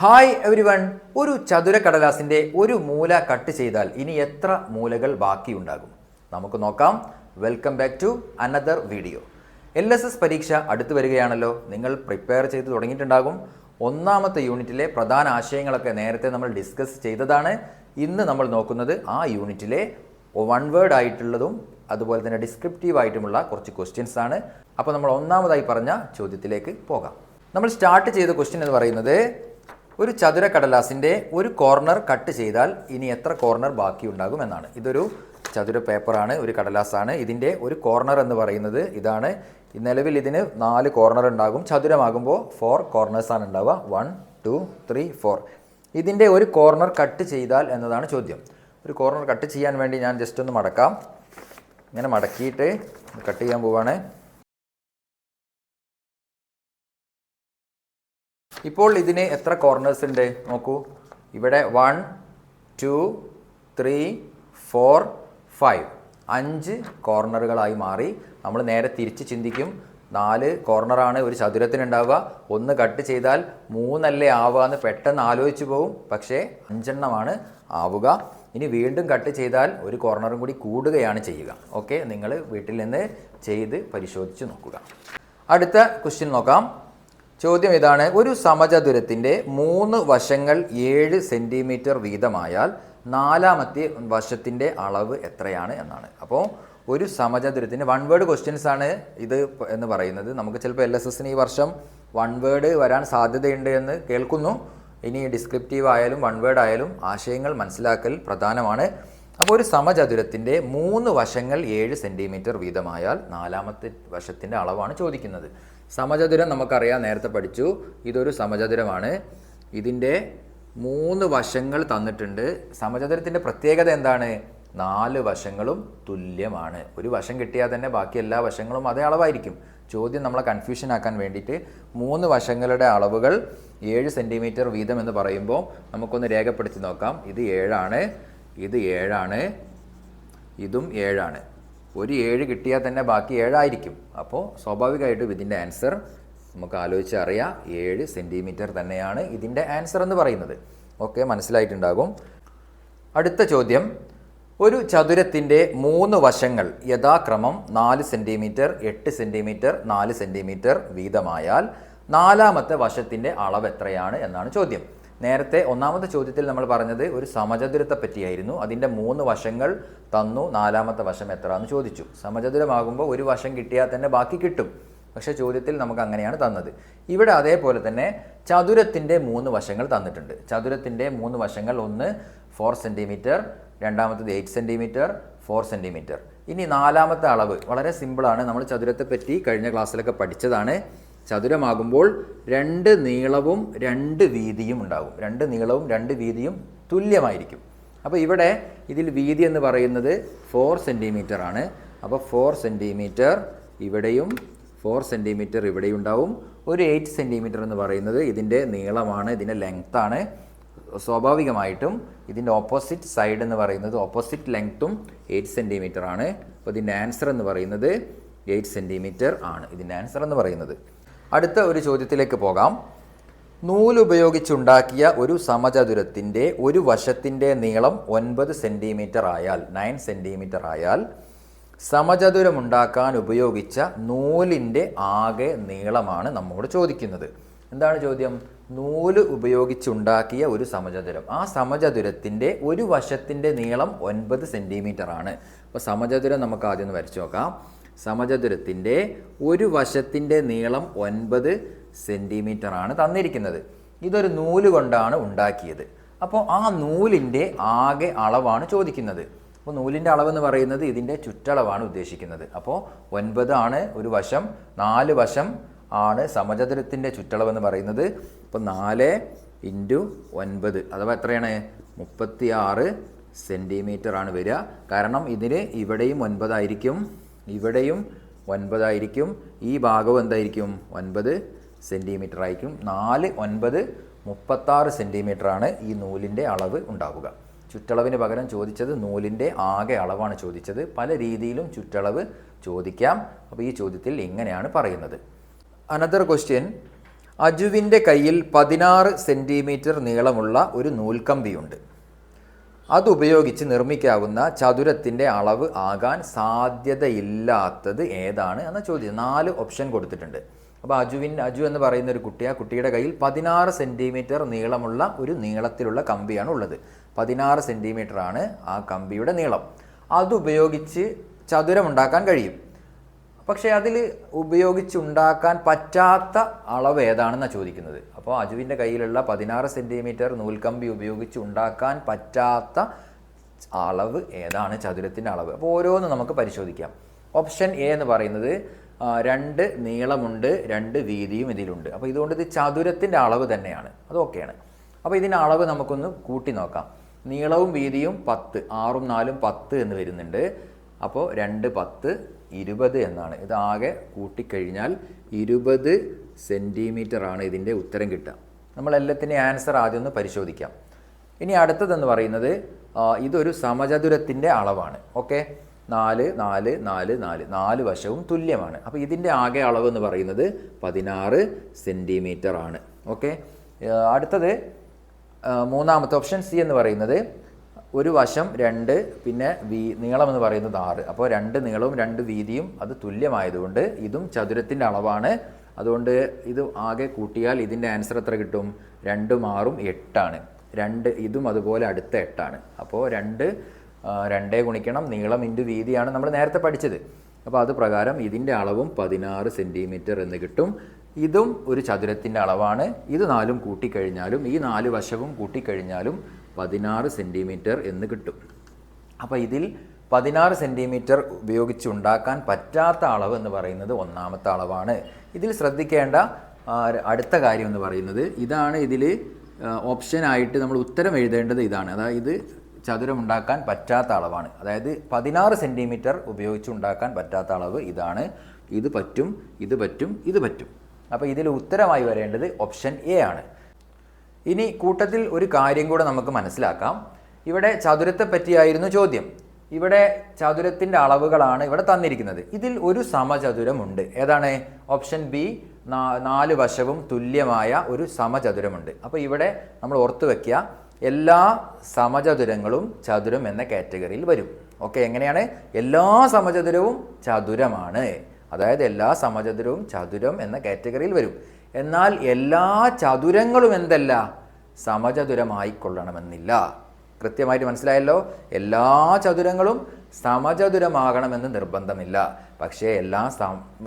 Hi every one ഒരു ചതുര കടലാസിന്റെ ഒരു മൂല കട്ട് ചെയ്താൽ ഇനി എത്ര മൂലകൾ ബാക്കിയുണ്ടാകും? നമുക്ക് നോക്കാം. Welcome back to another video L S S പരീക്ഷ അടുത്തു വരികയാണല്ലോ. നിങ്ങൾ പ്രിപ്പയർ ചെയ്ത് തുടങ്ങിയിട്ടുണ്ടാകും. ഒന്നാമത്തെ യൂണിറ്റിലെ പ്രധാന ആശയങ്ങളൊക്കെ നേരത്തെ നമ്മൾ ഡിസ്കസ് ചെയ്തതാണ്. ഇന്ന് നമ്മൾ നോക്കുന്നത് ആ യൂണിറ്റിലെ വൺ വേർഡ് ആയിട്ടുള്ളതും അതുപോലെ തന്നെ ഡിസ്ക്രിപ്റ്റീവ് ആയിട്ടുമുള്ള കുറച്ച് ക്വസ്റ്റ്യൻസ് ആണ്. അപ്പോൾ നമ്മൾ ഒന്നാമതായി പറഞ്ഞ ചോദ്യത്തിലേക്ക് പോകാം. നമ്മൾ സ്റ്റാർട്ട് ചെയ്ത ക്വസ്റ്റ്യൻ എന്ന് പറയുന്നത് ഒരു ചതുര കടലാസിന്റെ ഒരു കോർണർ കട്ട് ചെയ്താൽ ഇനി എത്ര കോർണർ ബാക്കിയുണ്ടാകും എന്നാണ്. ഇതൊരു ചതുര പേപ്പറാണ് ഒരു കടലാസാണ്. ഇതിന്റെ ഒരു കോർണർ എന്ന് പറയുന്നത് ഇതാണ്. നിലവിൽ ഇതിന് നാല് കോർണർ ഉണ്ടാകും. ചതുരമാകുമ്പോൾ ഫോർ കോർണേഴ്സാണ് ഉണ്ടാവുക. വൺ ടു ത്രീ ഫോർ ഇതിന്റെ ഒരു കോർണർ കട്ട് ചെയ്താൽ എന്നതാണ് ചോദ്യം. ഒരു കോർണർ കട്ട് ചെയ്യാൻ വേണ്ടി ഞാൻ ജസ്റ്റ് ഒന്ന് മടക്കാം. ഇങ്ങനെ മടക്കിയിട്ട് കട്ട് ചെയ്യാൻ പോവാണ്. ഇപ്പോൾ ഇതിന് എത്ര കോർണേഴ്സ് ഉണ്ട്? നോക്കൂ. ഇവിടെ one two three four five അഞ്ച് കോർണറുകളായി മാറി. നമ്മൾ നേരെ തിരിച്ച് ചിന്തിക്കും. നാല് കോർണറാണ് ഒരു ചതുരത്തിനുണ്ടാവുക. ഒന്ന് കട്ട് ചെയ്താൽ മൂന്നല്ലേ ആവുക എന്ന് പെട്ടെന്ന് ആലോചിച്ച് പോവും. പക്ഷേ അഞ്ചെണ്ണമാണ് ആവുക. ഇനി വീണ്ടും കട്ട് ചെയ്താൽ ഒരു കോർണറും കൂടി കൂടുകയാണ് ചെയ്യുക. ഓക്കെ നിങ്ങൾ വീട്ടിൽ നിന്ന് ചെയ്ത് പരിശോധിച്ച് നോക്കുക. അടുത്ത ക്വസ്റ്റ്യൻ നോക്കാം. ചോദ്യം ഇതാണ്. ഒരു സമചതുരത്തിന്റെ മൂന്ന് വശങ്ങൾ ഏഴ് സെന്റിമീറ്റർ വീതമായാൽ നാലാമത്തെ വശത്തിന്റെ അളവ് എത്രയാണ് എന്നാണ്. അപ്പോൾ ഒരു സമചതുരത്തിന് വൺ വേർഡ് ക്വസ്റ്റ്യൻസ് ആണ് ഇത് എന്ന് പറയുന്നത്. നമുക്ക് ചിലപ്പോൾ എൽ എസ് എസിന് ഈ വർഷം വൺ വേർഡ് വരാൻ സാധ്യതയുണ്ട് എന്ന് കേൾക്കുന്നു. ഇനി ഡിസ്ക്രിപ്റ്റീവ് ആയാലും വൺ വേർഡ് ആയാലും ആശയങ്ങൾ മനസ്സിലാക്കൽ പ്രധാനമാണ്. അപ്പോൾ ഒരു സമചതുരത്തിന്റെ മൂന്ന് വശങ്ങൾ ഏഴ് സെന്റിമീറ്റർ വീതമായാൽ നാലാമത്തെ വശത്തിന്റെ അളവാണ് ചോദിക്കുന്നത്. സമചതുരം നമുക്കറിയാം. നേരത്തെ പഠിച്ചു. ഇതൊരു സമചതുരമാണ്. ഇതിന്റെ മൂന്ന് വശങ്ങൾ തന്നിട്ടുണ്ട്. സമചതുരത്തിന്റെ പ്രത്യേകത എന്താണ്? നാല് വശങ്ങളും തുല്യമാണ്. ഒരു വശം കിട്ടിയാൽ തന്നെ ബാക്കി എല്ലാ വശങ്ങളും അതേ അളവായിരിക്കും. ചോദ്യം നമ്മളെ കൺഫ്യൂഷൻ ആക്കാൻ വേണ്ടിയിട്ട് മൂന്ന് വശങ്ങളുടെ അളവുകൾ ഏഴ് സെന്റിമീറ്റർ വീതം എന്ന് പറയുമ്പോൾ നമുക്കൊന്ന് രേഖപ്പെടുത്തി നോക്കാം. ഇത് ഏഴാണ്. ഇത് ഏഴാണ്. ഇതും ഏഴാണ്. ഒരു ഏഴ് കിട്ടിയാൽ തന്നെ ബാക്കി ഏഴായിരിക്കും. അപ്പോൾ സ്വാഭാവികമായിട്ടും ഇതിന്റെ ആൻസർ നമുക്ക് ആലോചിച്ച് അറിയാം. ഏഴ് സെന്റിമീറ്റർ തന്നെയാണ് ഇതിന്റെ ആൻസർ എന്ന് പറയുന്നത്. ഓക്കെ മനസ്സിലായിട്ടുണ്ടാകും. അടുത്ത ചോദ്യം. ഒരു ചതുരത്തിന്റെ മൂന്ന് വശങ്ങൾ യഥാക്രമം നാല് സെന്റിമീറ്റർ എട്ട് സെന്റിമീറ്റർ നാല് സെന്റിമീറ്റർ വീതമായാൽ നാലാമത്തെ വശത്തിന്റെ അളവ് എത്രയാണ് എന്നാണ് ചോദ്യം. നേരത്തെ ഒന്നാമത്തെ ചോദ്യത്തിൽ നമ്മൾ പറഞ്ഞത് ഒരു സമചതുരത്തെ പറ്റിയായിരുന്നു. അതിന്റെ മൂന്ന് വശങ്ങൾ തന്നു. നാലാമത്തെ വശം എത്ര എന്ന് ചോദിച്ചു. സമചതുരമാകുമ്പോൾ ഒരു വശം കിട്ടിയാൽ തന്നെ ബാക്കി കിട്ടും. പക്ഷേ ചോദ്യത്തിൽ നമുക്ക് അങ്ങനെയാണ് തന്നത്. ഇവിടെ അതേപോലെ തന്നെ ചതുരത്തിന്റെ മൂന്ന് വശങ്ങൾ തന്നിട്ടുണ്ട്. ചതുരത്തിന്റെ മൂന്ന് വശങ്ങൾ ഒന്ന് ഫോർ സെന്റിമീറ്റർ രണ്ടാമത്തത് എയ്റ്റ് സെന്റിമീറ്റർ ഫോർ സെന്റിമീറ്റർ ഇനി നാലാമത്തെ അളവ്. വളരെ സിമ്പിളാണ് നമ്മൾ ചതുരത്തെ പറ്റി കഴിഞ്ഞ ക്ലാസ്സിലൊക്കെ പഠിച്ചതാണ്. ചതുരമാകുമ്പോൾ രണ്ട് നീളവും രണ്ട് വീതിയും ഉണ്ടാകും. രണ്ട് നീളവും രണ്ട് വീതിയും തുല്യമായിരിക്കും. അപ്പോൾ ഇവിടെ ഇതിൽ വീതി എന്ന് പറയുന്നത് ഫോർ സെന്റിമീറ്റർ ആണ്. അപ്പോൾ ഫോർ സെന്റിമീറ്റർ ഇവിടെയും ഫോർ സെന്റിമീറ്റർ ഇവിടെയും ഉണ്ടാവും. ഒരു എയ്റ്റ് സെന്റിമീറ്റർ എന്ന് പറയുന്നത് ഇതിന്റെ നീളമാണ് ഇതിന്റെ ലെങ്ത്താണ് സ്വാഭാവികമായിട്ടും ഇതിന്റെ ഓപ്പോസിറ്റ് സൈഡ് എന്ന് പറയുന്നത് ഓപ്പോസിറ്റ് ലെങ്ത്തും എയ്റ്റ് സെന്റിമീറ്റർ ആണ്. അപ്പോൾ ഇതിന്റെ ആൻസർ എന്ന് പറയുന്നത് എയ്റ്റ് സെന്റിമീറ്റർ ആണ്. ഇതിന്റെ ആൻസർ എന്ന് പറയുന്നത്. അടുത്ത ഒരു ചോദ്യത്തിലേക്ക് പോകാം. നൂലുപയോഗിച്ചുണ്ടാക്കിയ ഒരു സമചതുരത്തിന്റെ ഒരു വശത്തിന്റെ നീളം ഒൻപത് സെന്റിമീറ്റർ ആയാൽ നയൻ സെന്റിമീറ്റർ ആയാൽ സമചതുരമുണ്ടാക്കാൻ ഉപയോഗിച്ച നൂലിന്റെ ആകെ നീളമാണ് നമ്മോട് ചോദിക്കുന്നത്. എന്താണ് ചോദ്യം? നൂൽ ഉപയോഗിച്ചുണ്ടാക്കിയ ഒരു സമചതുരം. ആ സമചതുരത്തിന്റെ ഒരു വശത്തിന്റെ നീളം ഒൻപത് സെന്റിമീറ്റർ ആണ്. അപ്പോൾ സമചതുരം നമുക്ക് ആദ്യം ഒന്ന് വരച്ചു നോക്കാം. സമചതുരത്തിന്റെ ഒരു വശത്തിന്റെ നീളം ഒൻപത് ആണ് തന്നിരിക്കുന്നത്. ഇതൊരു നൂൽ കൊണ്ടാണ് ഉണ്ടാക്കിയത്. അപ്പോൾ ആ നൂലിന്റെ ആകെ അളവാണ് ചോദിക്കുന്നത്. അപ്പോൾ നൂലിന്റെ അളവെന്ന് പറയുന്നത് ഇതിന്റെ ചുറ്റളവാണ് ഉദ്ദേശിക്കുന്നത്. അപ്പോൾ ഒൻപത് ആണ് ഒരു വശം നാല് വശം ആണ് സമചതുരത്തിന്റെ ചുറ്റളവെന്ന് പറയുന്നത്. അപ്പോൾ നാല് ഇന്റു ഒൻപത് അഥവാ എത്രയാണ്? മുപ്പത്തി ആറ് സെന്റിമീറ്റർ ആണ് വരിക. കാരണം ഇതിന് ഇവിടെയും ഒൻപതായിരിക്കും. ഇവിടെയും ഒൻപതായിരിക്കും. ഈ ഭാഗവും എന്തായിരിക്കും? ഒൻപത് സെന്റിമീറ്റർ ആയിരിക്കും നാല് ഒൻപത് മുപ്പത്താറ് ആണ് ഈ നൂലിന്റെ അളവ് ഉണ്ടാവുക. ചുറ്റളവിന് പകരം ചോദിച്ചത് നൂലിന്റെ ആകെ അളവാണ് ചോദിച്ചത്. പല രീതിയിലും ചുറ്റളവ് ചോദിക്കാം. അപ്പോൾ ഈ ചോദ്യത്തിൽ ഇങ്ങനെയാണ് പറയുന്നത്? അനദർ ക്വസ്റ്റ്യൻ അജുവിന്റെ കയ്യിൽ പതിനാറ് സെന്റിമീറ്റർ നീളമുള്ള ഒരു നൂൽക്കമ്പിയുണ്ട് അതുപയോഗിച്ച് നിർമ്മിക്കാവുന്ന ചതുരത്തിന്റെ അളവ് ആകാൻ സാധ്യതയില്ലാത്തത് ഏതാണ് എന്ന ചോദ്യം. നാല് ഓപ്ഷൻ കൊടുത്തിട്ടുണ്ട്. അപ്പോൾ അജുവിൻ അജു എന്ന് പറയുന്ന ഒരു കുട്ടി ആ കുട്ടിയുടെ കയ്യിൽ പതിനാറ് സെന്റിമീറ്റർ നീളമുള്ള ഒരു നീളത്തിലുള്ള കമ്പിയാണ് ഉള്ളത്. പതിനാറ് ആണ് ആ കമ്പിയുടെ നീളം. അതുപയോഗിച്ച് ചതുരമുണ്ടാക്കാൻ കഴിയും. പക്ഷേ അതിൽ ഉപയോഗിച്ചുണ്ടാക്കാൻ പറ്റാത്ത അളവ് ഏതാണെന്നാണ് ചോദിക്കുന്നത്. അപ്പോൾ അജുവിന്റെ കയ്യിലുള്ള പതിനാറ് സെന്റിമീറ്റർ നൂൽക്കമ്പി ഉപയോഗിച്ച് ഉണ്ടാക്കാൻ പറ്റാത്ത അളവ് ഏതാണ് ചതുരത്തിന്റെ അളവ്? അപ്പോൾ ഓരോന്ന് നമുക്ക് പരിശോധിക്കാം. ഓപ്ഷൻ എ എന്ന് പറയുന്നത് രണ്ട് നീളമുണ്ട് രണ്ട് വീതിയും ഇതിലുണ്ട്. അപ്പോൾ ഇതുകൊണ്ട് ഇത് ചതുരത്തിന്റെ അളവ് തന്നെയാണ്. അത് ഓക്കെയാണ്. അപ്പോൾ ഇതിന്റെ അളവ് നമുക്കൊന്ന് കൂട്ടി നോക്കാം. നീളവും വീതിയും പത്ത് ആറും നാലും പത്ത് എന്ന് വരുന്നുണ്ട്. അപ്പോൾ രണ്ട് പത്ത് ഇരുപത് എന്നാണ്. ഇത് ആകെ കൂട്ടിക്കഴിഞ്ഞാൽ ഇരുപത് ആണ് ഇതിന്റെ ഉത്തരം കിട്ടുക. നമ്മൾ എല്ലാത്തിന്റെയും ആൻസർ ആദ്യം ഒന്ന് പരിശോധിക്കാം. ഇനി അടുത്തതെന്ന് പറയുന്നത് ഇതൊരു സമചതുരത്തിന്റെ അളവാണ്. ഓക്കെ? നാല് നാല് നാല് നാല്. നാല് വശവും തുല്യമാണ്. അപ്പോൾ ഇതിന്റെ ആകെ അളവ് എന്ന് പറയുന്നത് പതിനാറ് സെന്റിമീറ്റർ ആണ്. ഓക്കെ? അടുത്തത് മൂന്നാമത്തെ ഓപ്ഷൻ സി എന്ന് പറയുന്നത് ഒരു വശം രണ്ട് പിന്നെ വീ നീളം എന്ന് പറയുന്നത് ആറ്. അപ്പോൾ രണ്ട് നീളവും രണ്ട് വീതിയും അത് തുല്യമായതുകൊണ്ട് ഇതും ചതുരത്തിന്റെ അളവാണ്. അതുകൊണ്ട് ഇത് ആകെ കൂട്ടിയാൽ ഇതിന്റെ ആൻസർ എത്ര കിട്ടും? രണ്ടും ആറും എട്ടാണ്. രണ്ട് ഇതും അതുപോലെ അടുത്ത എട്ടാണ്. അപ്പോൾ രണ്ട് രണ്ടേ ഗുണിക്കണം നീളം ഇന്റു വീതിയാണ് നമ്മൾ നേരത്തെ പഠിച്ചത്. അപ്പോൾ അത് പ്രകാരം ഇതിന്റെ അളവും പതിനാറ് സെന്റിമീറ്റർ എന്ന് കിട്ടും. ഇതും ഒരു ചതുരത്തിന്റെ അളവാണ്. ഇത് നാലും കൂട്ടിക്കഴിഞ്ഞാലും ഈ നാല് വശവും കൂട്ടിക്കഴിഞ്ഞാലും പതിനാറ് സെന്റിമീറ്റർ എന്ന് കിട്ടും. അപ്പോൾ ഇതിൽ പതിനാറ് സെന്റിമീറ്റർ ഉപയോഗിച്ച് ഉണ്ടാക്കാൻ പറ്റാത്ത അളവ് എന്ന് പറയുന്നത് ഒന്നാമത്തെ അളവാണ്. ഇതിൽ ശ്രദ്ധിക്കേണ്ട അടുത്ത കാര്യം എന്ന് പറയുന്നത് ഇതാണ് ഇതിൽ ഓപ്ഷനായിട്ട് നമ്മൾ ഉത്തരം എഴുതേണ്ടത് ഇതാണ്. അതായത് ചതുരം ഉണ്ടാക്കാൻ പറ്റാത്ത അളവാണ്. അതായത് പതിനാറ് സെന്റിമീറ്റർ ഉപയോഗിച്ച് ഉണ്ടാക്കാൻ പറ്റാത്ത അളവ് ഇതാണ്. ഇത് പറ്റും ഇത് പറ്റും ഇത് പറ്റും. അപ്പോൾ ഇതിൽ ഉത്തരമായി വരേണ്ടത് ഓപ്ഷൻ എ ആണ്. ഇനി കൂട്ടത്തിൽ ഒരു കാര്യം കൂടെ നമുക്ക് മനസ്സിലാക്കാം. ഇവിടെ ചതുരത്തെ പറ്റിയായിരുന്നു ചോദ്യം. ഇവിടെ ചതുരത്തിന്റെ അളവുകളാണ് ഇവിടെ തന്നിരിക്കുന്നത്. ഇതിൽ ഒരു സമചതുരമുണ്ട്. ഏതാണ്? ഓപ്ഷൻ ബി നാല് വശവും തുല്യമായ ഒരു സമചതുരമുണ്ട്. അപ്പോൾ ഇവിടെ നമ്മൾ ഓർത്തു വെക്കുക എല്ലാ സമചതുരങ്ങളും ചതുരം എന്ന കാറ്റഗറിയിൽ വരും. ഓക്കെ എങ്ങനെയാണ്? എല്ലാ സമചതുരവും ചതുരമാണ്. അതായത് എല്ലാ സമചതുരവും ചതുരം എന്ന കാറ്റഗറിയിൽ വരും. എന്നാൽ എല്ലാ ചതുരങ്ങളും എന്തല്ല? സമചതുരമായിക്കൊള്ളണമെന്നില്ല. കൃത്യമായിട്ട് മനസ്സിലായല്ലോ? എല്ലാ ചതുരങ്ങളും സമചതുരമാകണമെന്ന് നിർബന്ധമില്ല. പക്ഷേ എല്ലാ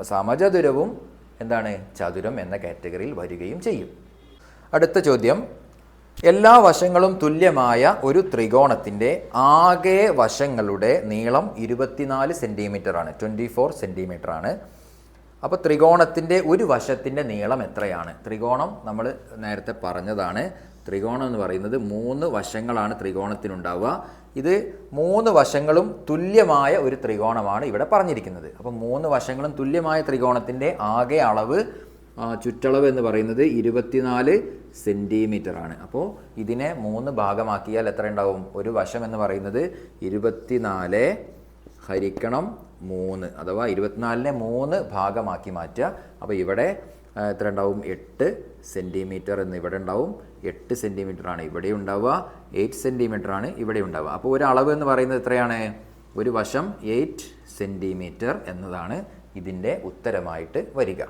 സമചതുരവും എന്താണ്? ചതുരം എന്ന കാറ്റഗറിയിൽ വരികയും ചെയ്യും. അടുത്ത ചോദ്യം. എല്ലാ വശങ്ങളും തുല്യമായ ഒരു ത്രികോണത്തിന്റെ ആകെ വശങ്ങളുടെ നീളം ഇരുപത്തിനാല് സെന്റിമീറ്റർ ആണ് ട്വന്റി ഫോർ സെന്റിമീറ്റർ ആണ് അപ്പോൾ ത്രികോണത്തിന്റെ ഒരു വശത്തിന്റെ നീളം എത്രയാണ്? ത്രികോണം നമ്മൾ നേരത്തെ പറഞ്ഞതാണ്. ത്രികോണം എന്ന് പറയുന്നത് മൂന്ന് വശങ്ങളാണ് ത്രികോണത്തിനുണ്ടാവുക. ഇത് മൂന്ന് വശങ്ങളും തുല്യമായ ഒരു ത്രികോണമാണ് ഇവിടെ പറഞ്ഞിരിക്കുന്നത്. അപ്പോൾ മൂന്ന് വശങ്ങളും തുല്യമായ ത്രികോണത്തിന്റെ ആകെ അളവ് ചുറ്റളവ് എന്ന് പറയുന്നത് ഇരുപത്തിനാല് സെന്റിമീറ്റർ ആണ്. അപ്പോൾ ഇതിനെ മൂന്ന് ഭാഗമാക്കിയാൽ എത്ര ഉണ്ടാവും ഒരു വശം എന്ന് പറയുന്നത് ഇരുപത്തിനാല് ഹരിക്കണം മൂന്ന് അഥവാ ഇരുപത്തിനാലിനെ മൂന്ന് ഭാഗമാക്കി മാറ്റുക. അപ്പോൾ ഇവിടെ എത്ര ഉണ്ടാവും? എട്ട് സെന്റിമീറ്റർ എന്ന് ഇവിടെ ഉണ്ടാവും. എട്ട് സെന്റിമീറ്റർ ആണ് ഇവിടെ ഉണ്ടാവുക. എയ്റ്റ് സെന്റിമീറ്റർ ആണ് ഇവിടെ ഉണ്ടാവുക. അപ്പോൾ ഒരു അളവ് എന്ന് പറയുന്നത് എത്രയാണ്? ഒരു വശം എയ്റ്റ് സെന്റിമീറ്റർ എന്നതാണ് ഇതിന്റെ ഉത്തരമായിട്ട് വരിക.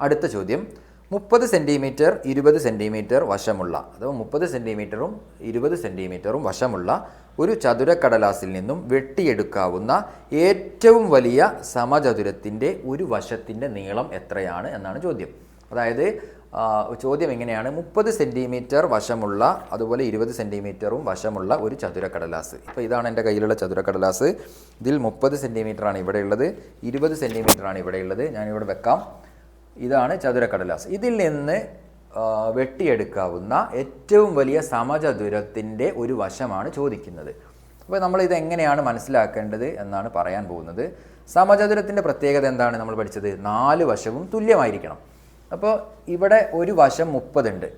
അടുത്ത ചോദ്യം. മുപ്പത് സെന്റിമീറ്റർ ഇരുപത് സെന്റിമീറ്റർ വശമുള്ള അഥവാ മുപ്പത് സെന്റിമീറ്ററും ഇരുപത് സെന്റിമീറ്ററും വശമുള്ള ഒരു ചതുരക്കടലാസിൽ നിന്നും വെട്ടിയെടുക്കാവുന്ന ഏറ്റവും വലിയ സമചതുരത്തിന്റെ ഒരു വശത്തിന്റെ നീളം എത്രയാണ് എന്നാണ് ചോദ്യം. അതായത് ചോദ്യം എങ്ങനെയാണ് മുപ്പത് സെന്റിമീറ്റർ വശമുള്ള അതുപോലെ ഇരുപത് സെന്റിമീറ്ററും വശമുള്ള ഒരു ചതുരക്കടലാസ്. ഇപ്പോൾ ഇതാണ് എന്റെ കയ്യിലുള്ള ചതുരക്കടലാസ്. ഇതിൽ മുപ്പത് സെന്റിമീറ്ററാണ് ഇവിടെയുള്ളത് ഇരുപത് സെന്റിമീറ്ററാണ് ഇവിടെയുള്ളത് ഞാനിവിടെ വെക്കാം. ഇതാണ് ചതുരക്കടലാസ്. ഇതിൽ നിന്ന് വെട്ടിയെടുക്കാവുന്ന ഏറ്റവും വലിയ സമചതുരത്തിന്റെ ഒരു വശമാണ് ചോദിക്കുന്നത്. അപ്പോൾ നമ്മൾ ഇത് എങ്ങനെയാണ് മനസ്സിലാക്കേണ്ടത് എന്നാണ് പറയാൻ പോകുന്നത്. സമചതുരത്തിന്റെ പ്രത്യേകത എന്താണ് നമ്മൾ പഠിച്ചത്? നാല് വശവും തുല്യമായിരിക്കണം. അപ്പോൾ ഇവിടെ ഒരു വശം മുപ്പതുണ്ട്.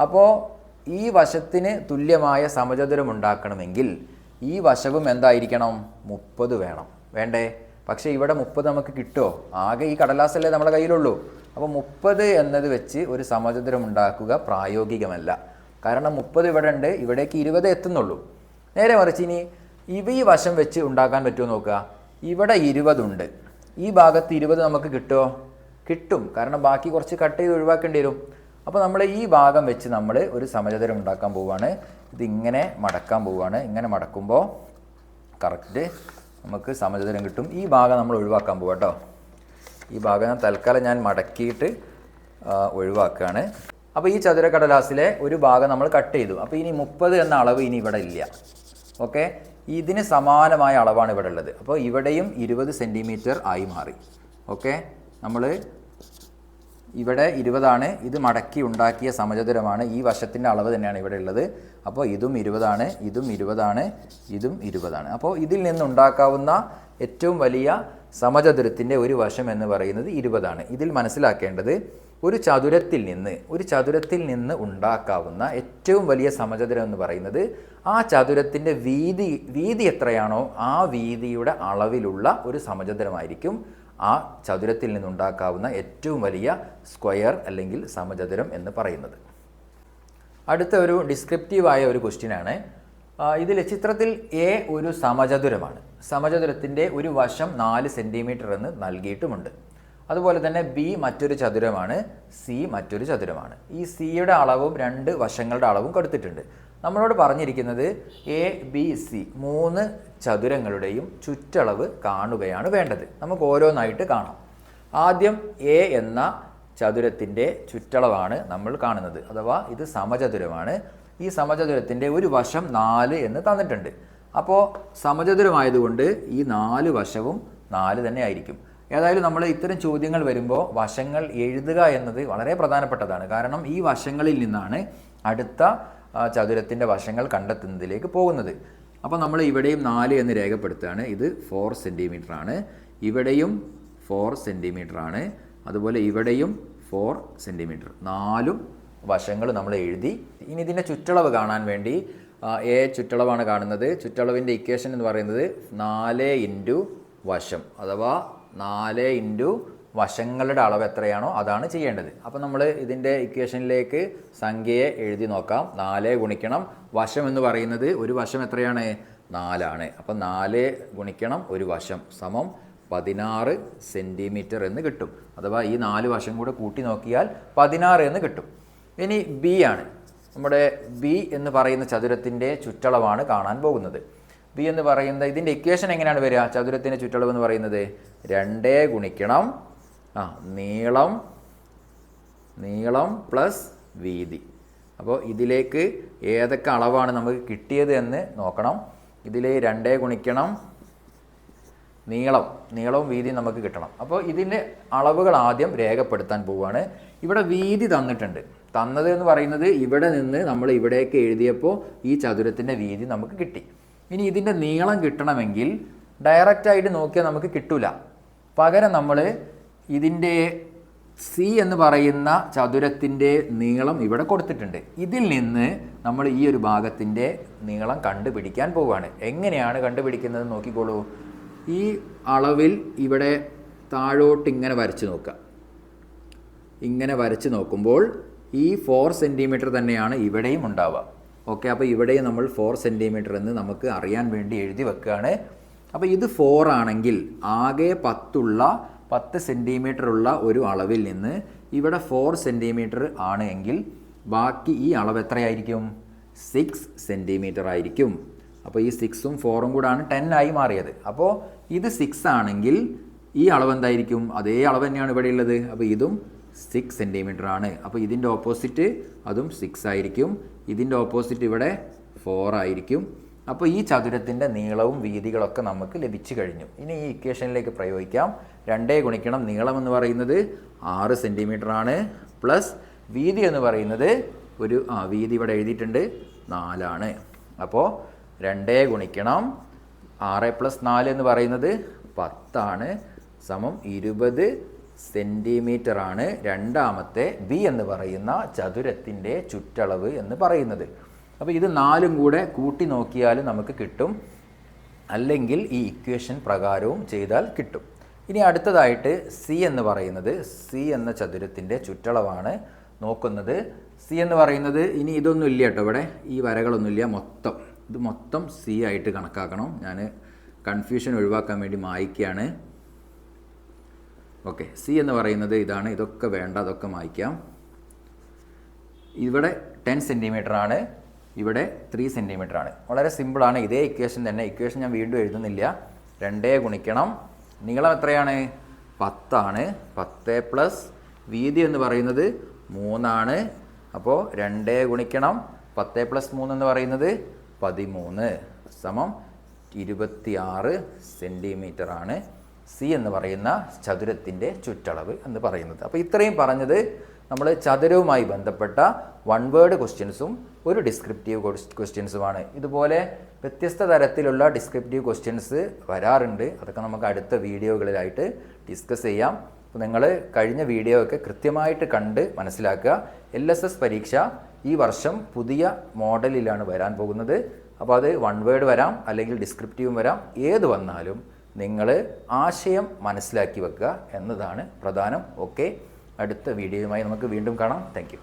അപ്പോൾ ഈ വശത്തിന് തുല്യമായ സമചതുരം ഉണ്ടാക്കണമെങ്കിൽ ഈ വശവും എന്തായിരിക്കണം? മുപ്പത് വേണം. വേണ്ടേ? പക്ഷേ ഇവിടെ മുപ്പത് നമുക്ക് കിട്ടുമോ? ആകെ ഈ കടലാസല്ലേ നമ്മുടെ കയ്യിലുള്ളൂ. അപ്പോൾ മുപ്പത് എന്നത് വെച്ച് ഒരു സമചതുരം ഉണ്ടാക്കുക പ്രായോഗികമല്ല. കാരണം മുപ്പത് ഇവിടെ ഉണ്ട് ഇവിടേക്ക് ഇരുപത് എത്തുന്നുള്ളൂ. നേരെ മറിച്ച് ഇനി ഇവ ഈ വശം വെച്ച് ഉണ്ടാക്കാൻ പറ്റുമോ നോക്കുക. ഇവിടെ ഇരുപതുണ്ട്. ഈ ഭാഗത്ത് ഇരുപത് നമുക്ക് കിട്ടുമോ? കിട്ടും. കാരണം ബാക്കി കുറച്ച് കട്ട് ചെയ്ത് ഒഴിവാക്കേണ്ടി വരും. അപ്പോൾ നമ്മൾ ഈ ഭാഗം വെച്ച് നമ്മൾ ഒരു സമചതുരം ഉണ്ടാക്കാൻ പോവുകയാണ് ഇതിങ്ങനെ മടക്കാൻ പോവുകയാണ് ഇങ്ങനെ മടക്കുമ്പോൾ കറക്റ്റ് നമുക്ക് സമചതുരം കിട്ടും. ഈ ഭാഗം നമ്മൾ ഒഴിവാക്കാൻ പോവാം കേട്ടോ ഈ ഭാഗം തൽക്കാലം ഞാൻ മടക്കിയിട്ട് ഒഴിവാക്കുകയാണ്. അപ്പോൾ ഈ ചതുരക്കടലാസിലെ ഒരു ഭാഗം നമ്മൾ കട്ട് ചെയ്തു. അപ്പോൾ ഇനി മുപ്പത് എന്ന അളവ് ഇനി ഇവിടെ ഇല്ല. ഓക്കെ? ഇതിന് സമാനമായ അളവാണ് ഇവിടെ ഉള്ളത്. അപ്പോൾ ഇവിടെയും ഇരുപത് സെന്റിമീറ്റർ ആയി മാറി. ഓക്കെ? നമ്മൾ ഇവിടെ ഇരുപതാണ്. ഇത് മടക്കി ഉണ്ടാക്കിയ സമചതുരമാണ്. ഈ വശത്തിന്റെ അളവ് തന്നെയാണ് ഇവിടെ ഉള്ളത്. അപ്പോൾ ഇതും ഇരുപതാണ് ഇതും ഇരുപതാണ് ഇതും ഇരുപതാണ്. അപ്പോൾ ഇതിൽ നിന്നുണ്ടാക്കാവുന്ന ഏറ്റവും വലിയ സമചതുരത്തിന്റെ ഒരു വശം എന്ന് പറയുന്നത് ഇരുപതാണ്. ഇതിൽ മനസ്സിലാക്കേണ്ടത് ഒരു ചതുരത്തിൽ നിന്ന് ഒരു ചതുരത്തിൽ നിന്ന് ഉണ്ടാക്കാവുന്ന ഏറ്റവും വലിയ സമചതുരം എന്ന് പറയുന്നത് ആ ചതുരത്തിന്റെ വീതി വീതി എത്രയാണോ ആ വീതിയുടെ അളവിലുള്ള ഒരു സമചതുരമായിരിക്കും ആ ചതുരത്തിൽ നിന്നുണ്ടാക്കാവുന്ന ഏറ്റവും വലിയ സ്ക്വയർ അല്ലെങ്കിൽ സമചതുരം എന്ന് പറയുന്നത്. അടുത്ത ഒരു ഡിസ്ക്രിപ്റ്റീവായ ഒരു ക്വസ്റ്റ്യനാണ്. ഇതിൽ ചിത്രത്തിൽ എ ഒരു സമചതുരമാണ്. സമചതുരത്തിന്റെ ഒരു വശം നാല് സെന്റിമീറ്റർ എന്ന് നൽകിയിട്ടുമുണ്ട്. അതുപോലെ തന്നെ ബി മറ്റൊരു ചതുരമാണ് സി മറ്റൊരു ചതുരമാണ്. ഈ സിയുടെ അളവും രണ്ട് വശങ്ങളുടെ അളവും കൊടുത്തിട്ടുണ്ട്. നമ്മളോട് പറഞ്ഞിരിക്കുന്നത് എ ബി സി മൂന്ന് ചതുരങ്ങളുടെയും ചുറ്റളവ് കാണുകയാണ് വേണ്ടത്. നമുക്ക് ഓരോന്നായിട്ട് കാണാം. ആദ്യം എ എന്ന ചതുരത്തിന്റെ ചുറ്റളവാണ് നമ്മൾ കാണുന്നത്. അഥവാ ഇത് സമചതുരമാണ്. ഈ സമചതുരത്തിന്റെ ഒരു വശം നാല് എന്ന് തന്നിട്ടുണ്ട്. അപ്പോൾ സമചതുരമായതുകൊണ്ട് ഈ നാല് വശവും നാല് തന്നെ ആയിരിക്കും. ഏതായാലും നമ്മൾ ഇത്തരം ചോദ്യങ്ങൾ വരുമ്പോൾ വശങ്ങൾ എഴുതുക എന്നത് വളരെ പ്രധാനപ്പെട്ടതാണ്. കാരണം ഈ വശങ്ങളിൽ നിന്നാണ് അടുത്ത ചതുരത്തിന്റെ വശങ്ങൾ കണ്ടെത്തുന്നതിലേക്ക് പോകുന്നത്. അപ്പോൾ നമ്മൾ ഇവിടെയും നാല് എന്ന് രേഖപ്പെടുത്തുകയാണ്. ഇത് ഫോർ സെന്റിമീറ്റർ ആണ്. ഇവിടെയും ഫോർ സെന്റിമീറ്റർ ആണ്. അതുപോലെ ഇവിടെയും ഫോർ സെന്റിമീറ്റർ നാലും വശങ്ങൾ നമ്മൾ എഴുതി. ഇനി ഇതിന്റെ ചുറ്റളവ് കാണാൻ വേണ്ടി എ ചുറ്റളവാണ് കാണുന്നത്. ചുറ്റളവിന്റെ ഇക്വേഷൻ എന്ന് പറയുന്നത് നാല് ഇന്റു വശം. അഥവാ നാല് ഇന്റു വശങ്ങളുടെ അളവ് എത്രയാണോ അതാണ് ചെയ്യേണ്ടത്. അപ്പോൾ നമ്മൾ ഇതിന്റെ ഇക്വേഷനിലേക്ക് സംഖ്യയെ എഴുതി നോക്കാം. നാല് ഗുണിക്കണം വശം എന്ന് പറയുന്നത് ഒരു വശം എത്രയാണ്? നാലാണ്. അപ്പോൾ നാല് ഗുണിക്കണം ഒരു വശം സമം പതിനാറ് സെന്റിമീറ്റർ എന്ന് കിട്ടും. അഥവാ ഈ നാല് വശം കൂടെ കൂട്ടി നോക്കിയാൽ പതിനാറ് എന്ന് കിട്ടും. ഇനി ബി ആണ്. നമ്മുടെ ബി എന്ന് പറയുന്ന ചതുരത്തിന്റെ ചുറ്റളവാണ് കാണാൻ പോകുന്നത്. ബി എന്ന് പറയുന്ന ഇതിന്റെ ഇക്വേഷൻ എങ്ങനെയാണ് വരിക? ചതുരത്തിന്റെ ചുറ്റളവ് എന്ന് പറയുന്നത് രണ്ടേ ഗുണിക്കണം ആ നീളം നീളം പ്ലസ് വീതി. അപ്പോൾ ഇതിലേക്ക് ഏതൊക്കെ അളവാണ് നമുക്ക് കിട്ടിയത് എന്ന് നോക്കണം. ഇതിൽ രണ്ടേ ഗുണിക്കണം നീളം നീളവും വീതിയും നമുക്ക് കിട്ടണം. അപ്പോൾ ഇതിന്റെ അളവുകൾ ആദ്യം രേഖപ്പെടുത്താൻ പോവുകയാണ് ഇവിടെ വീതി തന്നിട്ടുണ്ട്. തന്നത് എന്ന് പറയുന്നത് ഇവിടെ നിന്ന് നമ്മൾ ഇവിടേക്ക് എഴുതിയപ്പോൾ ഈ ചതുരത്തിന്റെ വീതി നമുക്ക് കിട്ടി. ഇനി ഇതിന്റെ നീളം കിട്ടണമെങ്കിൽ ഡയറക്റ്റായിട്ട് നോക്കിയാൽ നമുക്ക് കിട്ടൂല. പകരം നമ്മൾ ഇതിന്റെ സി എന്ന് പറയുന്ന ചതുരത്തിന്റെ നീളം ഇവിടെ കൊടുത്തിട്ടുണ്ട്. ഇതിൽ നിന്ന് നമ്മൾ ഈ ഒരു ഭാഗത്തിന്റെ നീളം കണ്ടുപിടിക്കാൻ പോവുകയാണ്. എങ്ങനെയാണ് കണ്ടുപിടിക്കുന്നത് നോക്കിക്കോളൂ. ഈ അളവിൽ ഇവിടെ താഴോട്ട് ഇങ്ങനെ വരച്ച് നോക്കുക. ഇങ്ങനെ വരച്ച് നോക്കുമ്പോൾ ഈ ഫോർ സെന്റിമീറ്റർ തന്നെയാണ് ഇവിടെയും ഉണ്ടാവുക. ഓക്കെ അപ്പോൾ ഇവിടെയും നമ്മൾ ഫോർ സെന്റിമീറ്റർ എന്ന് നമുക്ക് അറിയാൻ വേണ്ടി എഴുതി വെക്കുകയാണ്. അപ്പോൾ ഇത് ഫോർ ആണെങ്കിൽ ആകെ പത്തുള്ള പത്ത് സെന്റിമീറ്റർ ഉള്ള ഒരു അളവിൽ നിന്ന് ഇവിടെ ഫോർ സെന്റിമീറ്റർ ആണ് എങ്കിൽ ബാക്കി ഈ അളവ് എത്രയായിരിക്കും? സിക്സ് സെന്റിമീറ്റർ ആയിരിക്കും. അപ്പോൾ ഈ സിക്സും ഫോറും കൂടാണ് ടെൻ ആയി മാറിയത്. അപ്പോൾ ഇത് സിക്സ് ആണെങ്കിൽ ഈ അളവ് എന്തായിരിക്കും? അതേ അളവ് തന്നെയാണ് ഇവിടെ ഉള്ളത്. അപ്പോൾ ഇതും സിക്സ് സെന്റിമീറ്റർ ആണ്. അപ്പോൾ ഇതിന്റെ ഓപ്പോസിറ്റ് അതും സിക്സ് ആയിരിക്കും. ഇതിന്റെ ഓപ്പോസിറ്റ് ഇവിടെ ഫോർ ആയിരിക്കും. അപ്പോൾ ഈ ചതുരത്തിന്റെ നീളവും വീതികളൊക്കെ നമുക്ക് ലഭിച്ചു കഴിഞ്ഞു. ഇനി ഈ ഇക്വേഷനിലേക്ക് പ്രയോഗിക്കാം. രണ്ടേ ഗുണിക്കണം നീളം എന്ന് പറയുന്നത് ആറ് സെന്റിമീറ്റർ ആണ്. പ്ലസ് വീതി എന്ന് പറയുന്നത് ഒരു ആ വീതി ഇവിടെ എഴുതിയിട്ടുണ്ട് നാലാണ്. അപ്പോൾ രണ്ടേ ഗുണിക്കണം ആറ് പ്ലസ് നാല് എന്ന് പറയുന്നത് പത്താണ്. സമം ഇരുപത് സെന്റിമീറ്റർ ആണ് രണ്ടാമത്തെ ബി എന്ന് പറയുന്ന ചതുരത്തിന്റെ ചുറ്റളവ് എന്ന് പറയുന്നത്. അപ്പോൾ ഇത് നാലും കൂടെ കൂട്ടി നോക്കിയാൽ നമുക്ക് കിട്ടും. അല്ലെങ്കിൽ ഈ ഇക്വേഷൻ പ്രകാരവും ചെയ്താൽ കിട്ടും. ഇനി അടുത്തതായിട്ട് സി എന്ന് പറയുന്നത് സി എന്ന ചതുരത്തിന്റെ ചുറ്റളവാണ്. നോക്കുന്നത്. സി എന്ന് പറയുന്നത് ഇനി ഇതൊന്നും ഇല്ല കേട്ടോ ഇവിടെ. ഈ വരകളൊന്നുമില്ല മൊത്തം. ഇത് മൊത്തം സി ആയിട്ട് കണക്കാക്കണം. ഞാൻ കൺഫ്യൂഷൻ ഒഴിവാക്കാൻ വേണ്ടി മായ്ക്കുകയാണ്. ഓക്കെ സി എന്ന് പറയുന്നത് ഇതാണ്. ഇതൊക്കെ വേണ്ട അതൊക്കെ മായ്ക്കാം. ഇവിടെ ടെൻ ആണ്. ഇവിടെ ത്രീ ആണ്. വളരെ സിമ്പിളാണ് ഇതേ ഇക്വേഷൻ തന്നെ. ഇക്വേഷൻ ഞാൻ വീണ്ടും എഴുതുന്നില്ല. രണ്ടേ ഗുണിക്കണം. നീളം എത്രയാണ്? പത്താണ്. പത്ത് പ്ലസ് വീതി എന്ന് പറയുന്നത് മൂന്നാണ്. അപ്പോൾ രണ്ടേ ഗുണിക്കണം. പത്ത് പ്ലസ് മൂന്ന് എന്ന് പറയുന്നത് പതിമൂന്ന് സമം ഇരുപത്തിയാറ് സെന്റിമീറ്റർ ആണ്. സി എന്ന് പറയുന്ന ചതുരത്തിന്റെ ചുറ്റളവ് എന്ന് പറയുന്നത്. അപ്പോൾ ഇത്രയും പറഞ്ഞത് നമ്മൾ ചതുരവുമായി ബന്ധപ്പെട്ട വൺ വേർഡ് ക്വസ്റ്റ്യൻസും ഒരു ഡിസ്ക്രിപ്റ്റീവ് ക്വസ്റ്റ്യൻസുമാണ് ഇതുപോലെ വ്യത്യസ്ത തരത്തിലുള്ള ഡിസ്ക്രിപ്റ്റീവ് ക്വസ്റ്റ്യൻസ് വരാറുണ്ട്. അതൊക്കെ നമുക്ക് അടുത്ത വീഡിയോകളിലായിട്ട് ഡിസ്കസ് ചെയ്യാം. അപ്പോൾ നിങ്ങൾ കഴിഞ്ഞ വീഡിയോ ഒക്കെ കൃത്യമായിട്ട് കണ്ട് മനസ്സിലാക്കുക. എൽ എസ് എസ് പരീക്ഷ ഈ വർഷം പുതിയ മോഡലിലാണ് വരാൻ പോകുന്നത്. അപ്പോൾ അത് വൺ വേർഡ് വരാം അല്ലെങ്കിൽ ഡിസ്ക്രിപ്റ്റീവും വരാം. ഏത് വന്നാലും നിങ്ങൾ ആശയം മനസ്സിലാക്കി വെക്കുക എന്നതാണ് പ്രധാനം. ഓക്കെ അടുത്ത വീഡിയോയുമായി നമുക്ക് വീണ്ടും കാണാം. താങ്ക്